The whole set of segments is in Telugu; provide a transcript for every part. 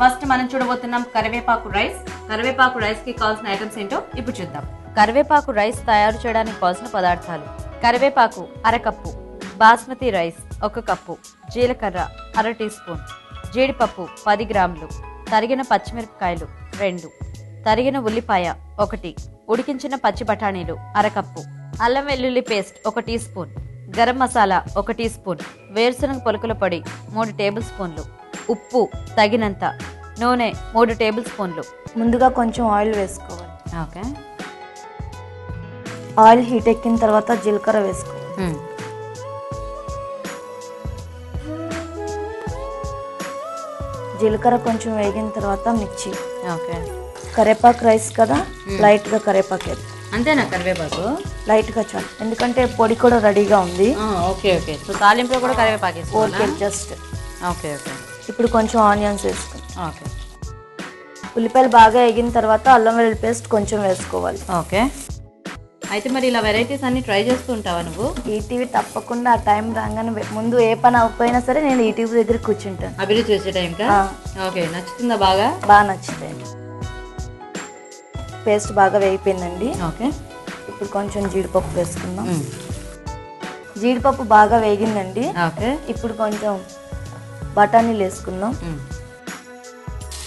ఫస్ట్ మనం చూడబోతున్నాం కరివేపాకు రైస్. కరివేపాకు రైస్కి కావాల్సిన ఐటమ్స్ ఏంటో ఇప్పుడు చూద్దాం. కరివేపాకు రైస్ తయారు చేయడానికి కావాల్సిన పదార్థాలు. కరివేపాకు అరకప్పు బాస్మతి రైస్ ఒక కప్పు జీలకర్ర అర టీ స్పూన్ జీడిపప్పు పది గ్రాములు తరిగిన పచ్చిమిరపకాయలు రెండు తరిగిన ఉల్లిపాయ ఒకటి ఉడికించిన పచ్చి బఠానీలు అరకప్పు అల్లం వెల్లుల్లి పేస్ట్ ఒక టీ స్పూన్ గరం మసాలా ఒక టీ స్పూన్ వేరుశనగ పొలుకుల పొడి మూడు టేబుల్ స్పూన్లు ఉప్పు తగినంత నూనె మూడు టేబుల్ స్పూన్లు. ముందుగా కొంచెం ఆయిల్ వేసుకోవాలి. ఓకే. ఆయిల్ హీట్ ఎక్కిన తర్వాత జీలకర్ర వేసుకోవాలి. జీలకర్ర కొంచెం వేగిన తర్వాత మిర్చి. ఓకే. కరేపాకు రైస్ కదా లైట్గా కరేపాకు వేద్దాం. అంతేనా కరివేపాకు? లైట్గా చాలు. ఎందుకంటే పొడి కూడా రెడీగా ఉంది. Okay okay. సో తాలింపులో కూడా కరివేపాకు వేసుకోవాలా? Okay just. Okay okay. ఇప్పుడు కొంచెం ఆనియన్స్ వేసుకుందాం ఓకే. ఉల్లిపాయలు బాగా వేగిన తర్వాత అల్లం వెల్లుల్లి పేస్ట్ కొంచెం వేసుకోవాలి. ఓకే. అయితే మరి ఇలా వెరైటీస్ అన్ని ట్రై చేస్తూ ఉంటావా నువ్వు? ఈటీవీ తప్పకుండా ఆ టైం రాగానే వే- ముందు ఏ పని అవ్వకపోయినా సరే నేను ఈటీవీ దగ్గర కూర్చుంటాను. అభిరుచి వచ్చే టైంకా ఆ. ఓకే. నచ్చుతుందా బాగా? బాగా నచ్చుతాయి. పేస్ట్ బాగా వేగిపోయిందండి. ఓకే. ఇప్పుడు కొంచెం జీడిపప్పు వేసుకుందాం. జీడిపప్పు బాగా వేగిందండి. ఓకే. ఇప్పుడు కొంచెం బఠానీలు వేసుకుందాం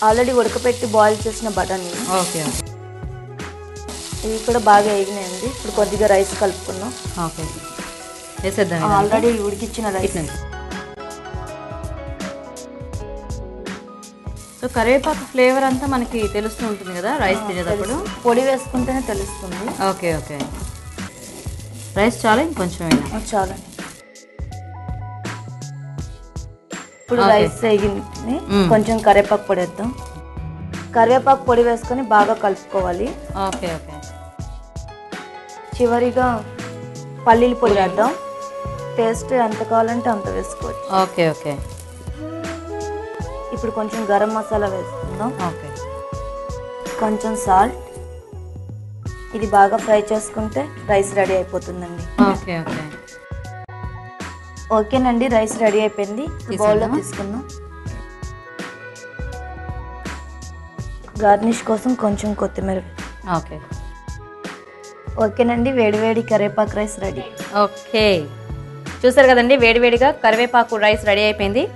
ఆల్రెడీ ఉడకపెట్టి బాయిల్ చేసిన బఠానీలు ఓకే ఇవి కూడా బాగా వేగినాయండి. ఇప్పుడు కొద్దిగా రైస్ కలుపుకుందాం. ఓకే. వేసేద్దాం ఆల్రెడీ ఉడికిచ్చిన రైస్. సో కరివేపాకు ఫ్లేవర్ అంతా మనకి తెలుస్తూ ఉంటుంది కదా రైస్ తినేటప్పుడు? పొడి వేసుకుంటేనే తెలుస్తుంది. Okay okay. రైస్ చాలా ఇంకొంచెం అయినా ఆ, చాలండి ఇప్పుడు. రైస్ వేగింది. కొంచెం కరివేపాకు పొడి వేద్దాం. కరివేపాకు పొడి వేసుకొని బాగా కలుపుకోవాలి. Okay okay. చివరిగా పల్లీల పొడి వేద్దాం. టేస్ట్ ఎంత కావాలంటే అంత వేసుకోవచ్చు. Okay okay. ఇప్పుడు కొంచెం గరం మసాలా వేసుకుందాం. ఓకే. కొంచెం సాల్ట్. ఇది బాగా ఫ్రై చేసుకుంటే రైస్ రెడీ అయిపోతుందండి. Okay okay. ఓకేనండి రైస్ రెడీ అయిపోయింది. బౌల్లో తీసుకుందాం. గార్నిష్ కోసం కొంచెం కొత్తిమీర. ఓకే. ఓకేనండి వేడివేడి కరివేపాకు రైస్ రెడీ. ఓకే. చూసారు కదండి వేడివేడిగా కరివేపాకు రైస్ రెడీ అయిపోయింది.